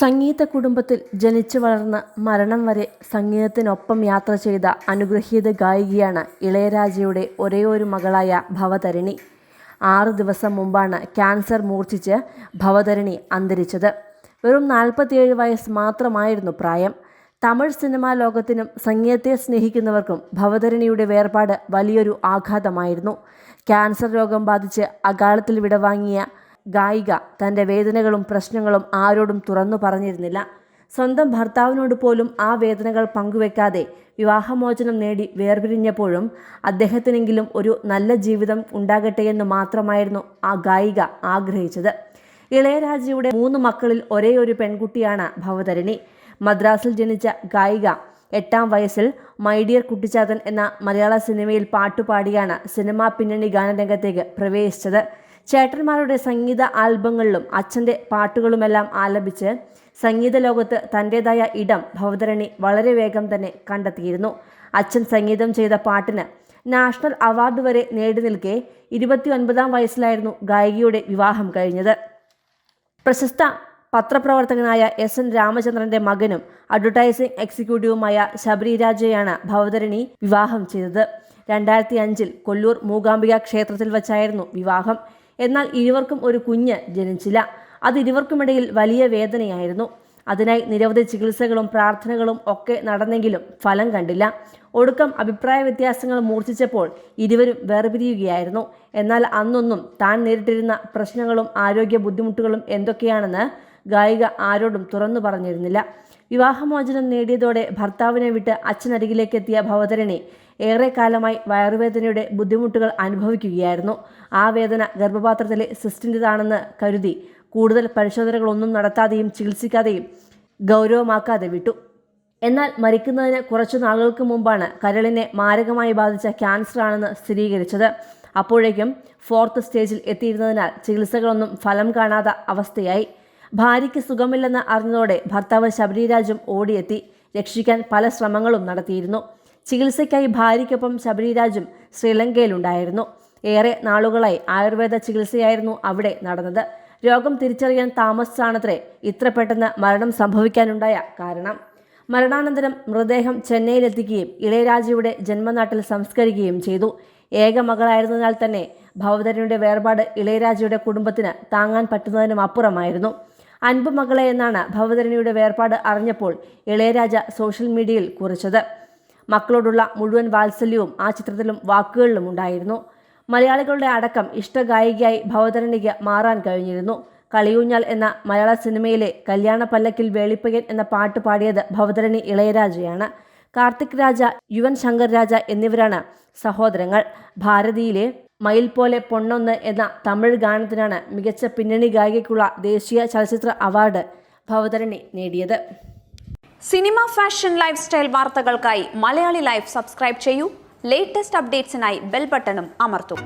സംഗീത കുടുംബത്തിൽ ജനിച്ചു വളർന്ന് മരണം വരെ സംഗീതത്തിനൊപ്പം യാത്ര ചെയ്ത അനുഗ്രഹീത ഗായികയാണ് ഇളയരാജയുടെ ഒരേയൊരു മകളായ ഭവതരണി. ആറു ദിവസം മുമ്പാണ് ക്യാൻസർ മൂർച്ഛിച്ച് ഭവതരണി അന്തരിച്ചത്. വെറും നാൽപ്പത്തിയേഴ് വയസ്സ് മാത്രമായിരുന്നു പ്രായം. തമിഴ് സിനിമാ ലോകത്തിനും സംഗീതത്തെ സ്നേഹിക്കുന്നവർക്കും ഭവതരണിയുടെ വേർപാട് വലിയൊരു ആഘാതമായിരുന്നു. ക്യാൻസർ രോഗം ബാധിച്ച് അകാലത്തിൽ വിടവാങ്ങിയ ഗായിക തന്റെ വേദനകളും പ്രശ്നങ്ങളും ആരോടും തുറന്നു പറഞ്ഞിരുന്നില്ല. സ്വന്തം ഭർത്താവിനോട് പോലും ആ വേദനകൾ പങ്കുവെക്കാതെ വിവാഹമോചനം നേടി വേർപിരിഞ്ഞപ്പോഴും അദ്ദേഹത്തിനെങ്കിലും ഒരു നല്ല ജീവിതം ഉണ്ടാകട്ടെ എന്ന് മാത്രമായിരുന്നു ആ ഗായിക ആഗ്രഹിച്ചത്. ഇളയരാജയുടെ മൂന്ന് മക്കളിൽ ഒരേ ഒരു പെൺകുട്ടിയാണ് ഭവതരണി. മദ്രാസിൽ ജനിച്ച ഗായിക എട്ടാം വയസ്സിൽ മൈഡിയർ കുട്ടിച്ചാത്തൻ എന്ന മലയാള സിനിമയിൽ പാട്ടുപാടിയാണ് സിനിമാ പിന്നണി ഗാനരംഗത്തേക്ക് പ്രവേശിച്ചത്. ചേട്ടന്മാരുടെ സംഗീത ആൽബങ്ങളിലും അച്ഛന്റെ പാട്ടുകളുമെല്ലാം ആലപിച്ച് സംഗീത ലോകത്ത് തന്റെതായ ഇടം ഭവതരണി വളരെ വേഗം തന്നെ കണ്ടെത്തിയിരുന്നു. അച്ഛൻ സംഗീതം ചെയ്ത പാട്ടിന് നാഷണൽ അവാർഡ് വരെ നേടി നിൽക്കെ ഇരുപത്തി ഒൻപതാം വയസ്സിലായിരുന്നു ഗായികയുടെ വിവാഹം കഴിഞ്ഞത്. പ്രശസ്ത പത്രപ്രവർത്തകനായ എസ് എൻ രാമചന്ദ്രന്റെ മകനും അഡ്വർടൈസിംഗ് എക്സിക്യൂട്ടീവുമായ ശബരി രാജയാണ് ഭവതരണി വിവാഹം ചെയ്തത്. രണ്ടായിരത്തി അഞ്ചിൽ കൊല്ലൂർ മൂകാംബിക ക്ഷേത്രത്തിൽ വച്ചായിരുന്നു വിവാഹം. എന്നാൽ ഇരുവർക്കും ഒരു കുഞ്ഞ് ജനിച്ചില്ല. അത് ഇരുവർക്കുമിടയിൽ വലിയ വേദനയായിരുന്നു. അതിനായി നിരവധി ചികിത്സകളും പ്രാർത്ഥനകളും ഒക്കെ നടന്നെങ്കിലും ഫലം കണ്ടില്ല. ഒടുക്കം അഭിപ്രായ വ്യത്യാസങ്ങൾ മൂർച്ഛിച്ചപ്പോൾ ഇരുവരും വേർപിരിയുകയായിരുന്നു. എന്നാൽ അന്നൊന്നും താൻ നേരിട്ടിരുന്ന പ്രശ്നങ്ങളും ആരോഗ്യ ബുദ്ധിമുട്ടുകളും എന്തൊക്കെയാണെന്ന് ഗായിക ആരോടും തുറന്നു പറഞ്ഞിരുന്നില്ല. വിവാഹമോചനം നേടിയതോടെ ഭർത്താവിനെ വിട്ട് അച്ഛനരികിലേക്ക് എത്തിയ ഭവതരണി ഏറെക്കാലമായി വയറുവേദനയുടെ ബുദ്ധിമുട്ടുകൾ അനുഭവിക്കുകയായിരുന്നു. ആ വേദന ഗർഭപാത്രത്തിലെ സിസ്റ്റിന്റെതാണെന്ന് കരുതി കൂടുതൽ പരിശോധനകളൊന്നും നടത്താതെയും ചികിത്സിക്കാതെയും ഗൗരവമാക്കാതെ വിട്ടു. എന്നാൽ മരിക്കുന്നതിന് കുറച്ചു നാളുകൾക്ക് മുമ്പാണ് കരളിനെ മാരകമായി ബാധിച്ച ക്യാൻസറാണെന്ന് സ്ഥിരീകരിച്ചത്. അപ്പോഴേക്കും ഫോർത്ത് സ്റ്റേജിൽ എത്തിയിരുന്നതിനാൽ ചികിത്സകളൊന്നും ഫലം കാണാത്ത അവസ്ഥയായി. ഭാര്യയ്ക്ക് സുഖമില്ലെന്ന് അറിഞ്ഞതോടെ ഭർത്താവ് ശബരിരാജും ഓടിയെത്തി രക്ഷിക്കാൻ പല ശ്രമങ്ങളും നടത്തിയിരുന്നു. ചികിത്സയ്ക്കായി ഭാര്യയ്ക്കൊപ്പം ശബരിരാജും ശ്രീലങ്കയിലുണ്ടായിരുന്നു. ഏറെ നാളുകളായി ആയുർവേദ ചികിത്സയായിരുന്നു അവിടെ നടന്നത്. രോഗം തിരിച്ചറിയാൻ താമസിച്ചാണത്രേ ഇത്ര പെട്ടെന്ന് മരണം സംഭവിക്കാനുണ്ടായ കാരണം. മരണാനന്തരം മൃതദേഹം ചെന്നൈയിലെത്തിക്കുകയും ഇളയരാജയുടെ ജന്മനാട്ടിൽ സംസ്കരിക്കുകയും ചെയ്തു. ഏക മകളായിരുന്നതിനാൽ തന്നെ ഭവതരയുടെ വേർപാട് ഇളയരാജയുടെ കുടുംബത്തിന് താങ്ങാൻ പറ്റുന്നതിനും അപ്പുറമായിരുന്നു. അൻപ് മകളെ എന്നാണ് ഭവതരണിയുടെ വേർപാട് അറിഞ്ഞപ്പോൾ ഇളയരാജ സോഷ്യൽ മീഡിയയിൽ കുറിച്ചത്. മക്കളോടുള്ള മുഴുവൻ വാത്സല്യവും ആ ചിത്രത്തിലും വാക്കുകളിലും ഉണ്ടായിരുന്നു. മലയാളികളുടെ അടക്കം ഇഷ്ടഗായികയായി ഭവതരണിക്ക് മാറാൻ കഴിഞ്ഞിരുന്നു. കളിയൂഞ്ഞാൽ എന്ന മലയാള സിനിമയിലെ കല്യാണ പല്ലക്കിൽ വേളിപ്പയ്യൻ എന്ന പാട്ട് പാടിയത് ഭവതരണി ഇളയരാജയാണ്. കാർത്തിക് രാജ യുവൻ ശങ്കർ രാജ എന്നിവരാണ് സഹോദരങ്ങൾ. ഭാരതിയിലെ മയിൽ പോലെ പൊണ്ണൊന്ന് എന്ന തമിഴ് ഗാനത്തിനാണ് മികച്ച പിന്നണി ഗായികയ്ക്കുള്ള ദേശീയ ചലച്ചിത്ര അവാർഡ് ഭവതരണി നേടിയത്. സിനിമ ഫാഷൻ ലൈഫ് സ്റ്റൈൽ വാർത്തകൾക്കായി മലയാളി ലൈഫ് സബ്സ്ക്രൈബ് ചെയ്യൂ. ലേറ്റസ്റ്റ് അപ്ഡേറ്റ്സിനായി ബെൽ ബട്ടണും അമർത്തും.